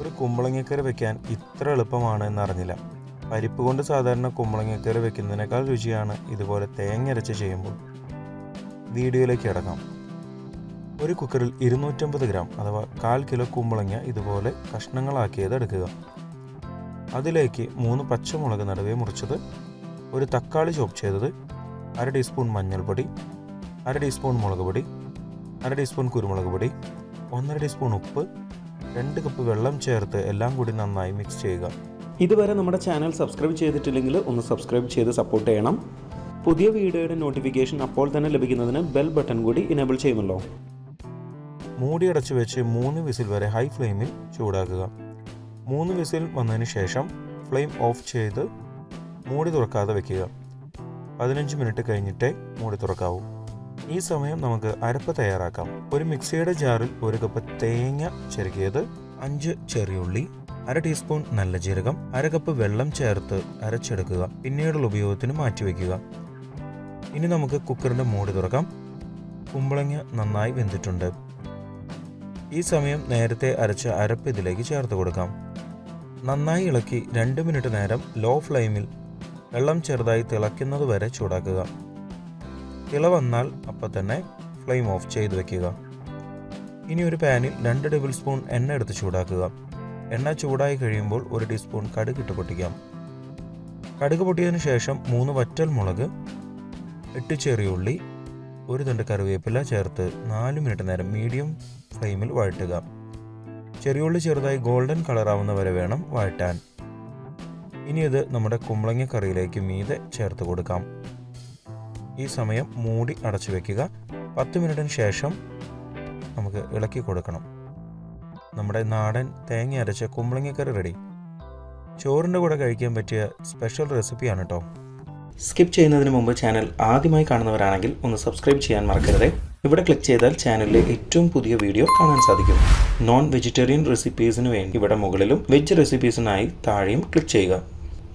ഒരു കുമ്പളങ്ങക്കറി വെക്കാൻ ഇത്ര എളുപ്പമാണ് എന്നറിഞ്ഞില്ല. പരിപ്പ് കൊണ്ട് സാധാരണ കുമ്പളങ്ങക്കറി വെക്കുന്നതിനേക്കാൾ രുചിയാണ് ഇതുപോലെ തേങ്ങരച്ച് ചെയ്യുമ്പോൾ. വീഡിയോയിലേക്ക് ഇടങ്ങാം ഒരു കുക്കറിൽ ഇരുന്നൂറ്റമ്പത് ഗ്രാം അഥവാ കാൽ കിലോ കുമ്പളങ്ങ ഇതുപോലെ കഷ്ണങ്ങളാക്കിയത് എടുക്കുക. അതിലേക്ക് മൂന്ന് പച്ചമുളക് നടുവേ മുറിച്ചത് ഒരു തക്കാളി ചോപ്പ് ചെയ്തത് അര ടീസ്പൂൺ മഞ്ഞൾപ്പൊടി അര ടീസ്പൂൺ മുളക് പൊടി അര ടീസ്പൂൺ കുരുമുളക് പൊടി ഒന്നര ടീസ്പൂൺ ഉപ്പ് രണ്ട് കപ്പ് വെള്ളം ചേർത്ത് എല്ലാം കൂടി നന്നായി മിക്സ് ചെയ്യുക. ഇതുവരെ നമ്മുടെ ചാനൽ സബ്സ്ക്രൈബ് ചെയ്തിട്ടില്ലെങ്കിൽ ഒന്ന് സബ്സ്ക്രൈബ് ചെയ്ത് സപ്പോർട്ട് ചെയ്യണം. പുതിയ വീഡിയോയുടെ നോട്ടിഫിക്കേഷൻ അപ്പോൾ തന്നെ ലഭിക്കുന്നതിന് ബെൽ ബട്ടൺ കൂടി ഇനേബിൾ ചെയ്യുമല്ലോ. മൂടി അടച്ചു വെച്ച് മൂന്ന് വിസിൽ വരെ ഹൈ ഫ്ലെയിമിൽ ചൂടാക്കുക. മൂന്ന് വിസിൽ വന്നതിന് ശേഷം ഫ്ലെയിം ഓഫ് ചെയ്ത് മൂടി തുറക്കാതെ വയ്ക്കുക പതിനഞ്ച് മിനിറ്റ് കഴിഞ്ഞിട്ടേ മൂടി തുറക്കാവൂ. ഈ സമയം നമുക്ക് അരപ്പ് തയ്യാറാക്കാം. ഒരു മിക്സിയുടെ ജാറിൽ ഒരു കപ്പ് തേങ്ങ ചെറുകിയത് അഞ്ച് ചെറിയുള്ളി അര ടീസ്പൂൺ നല്ല ജീരകം അര കപ്പ് വെള്ളം ചേർത്ത് അരച്ചെടുക്കുക. പിന്നീടുള്ള ഉപയോഗത്തിന് മാറ്റിവെക്കുക ഇനി നമുക്ക് കുക്കറിന്റെ മൂടി തുറക്കാം. കുമ്പളങ്ങ നന്നായി വെന്തിട്ടുണ്ട്. ഈ സമയം നേരത്തെ അരച്ച അരപ്പ് ഇതിലേക്ക് ചേർത്ത് കൊടുക്കാം. നന്നായി ഇളക്കി രണ്ട് മിനിറ്റ് നേരം ലോ ഫ്ലെയിമിൽ വെള്ളം ചെറുതായി തിളയ്ക്കുന്നത് വരെ ചൂടാക്കുക. തിള വന്നാൽ അപ്പം തന്നെ ഫ്ലെയിം ഓഫ് ചെയ്ത് വെക്കുക. ഇനി ഒരു പാനിൽ രണ്ട് ടേബിൾ സ്പൂൺ എണ്ണ എടുത്ത് ചൂടാക്കുക. എണ്ണ ചൂടായി കഴിയുമ്പോൾ ഒരു ടീസ്പൂൺ കടുക് ഇട്ട് പൊട്ടിക്കാം. കടുക് പൊട്ടിയതിനു ശേഷം മൂന്ന് വറ്റൽ മുളക് എട്ട് ചെറിയ ഉള്ളി ഒരു തണ്ട് കറിവേപ്പില ചേർത്ത് നാല് മിനിറ്റ് നേരം മീഡിയം ഫ്ലെയിമിൽ വഴറ്റുക. ചെറിയുള്ളി ചെറുതായി ഗോൾഡൻ കളറാവുന്ന വരെ വേണം വഴറ്റാൻ. ഇനി ഇത് നമ്മുടെ കുമ്പളങ്ങ കറിയിലേക്ക് മീതെ ചേർത്ത് കൊടുക്കാം. ഈ സമയം മൂടി അടച്ചു വെക്കുക. പത്ത് മിനിറ്റിന് ശേഷം നമുക്ക് ഇളക്കി കൊടുക്കണം. നമ്മുടെ നാടൻ തേങ്ങ അരച്ച കുമ്പളങ്ങിക്കറി റെഡി ചോറിന്റെ കൂടെ കഴിക്കാൻ പറ്റിയ സ്പെഷ്യൽ റെസിപ്പിയാണ് കേട്ടോ സ്കിപ്പ് ചെയ്യുന്നതിന് മുമ്പ് ചാനൽ ആദ്യമായി കാണുന്നവരാണെങ്കിൽ ഒന്ന് സബ്സ്ക്രൈബ് ചെയ്യാൻ മറക്കരുത്. ഇവിടെ ക്ലിക്ക് ചെയ്താൽ ചാനലിലെ ഏറ്റവും പുതിയ വീഡിയോ കാണാൻ സാധിക്കും. നോൺ വെജിറ്റേറിയൻ റെസിപ്പീസിന് വേണ്ടി ഇവിടെ മുകളിലും വെജ് റെസിപ്പീസിനായി താഴെയും ക്ലിക്ക് ചെയ്യുക.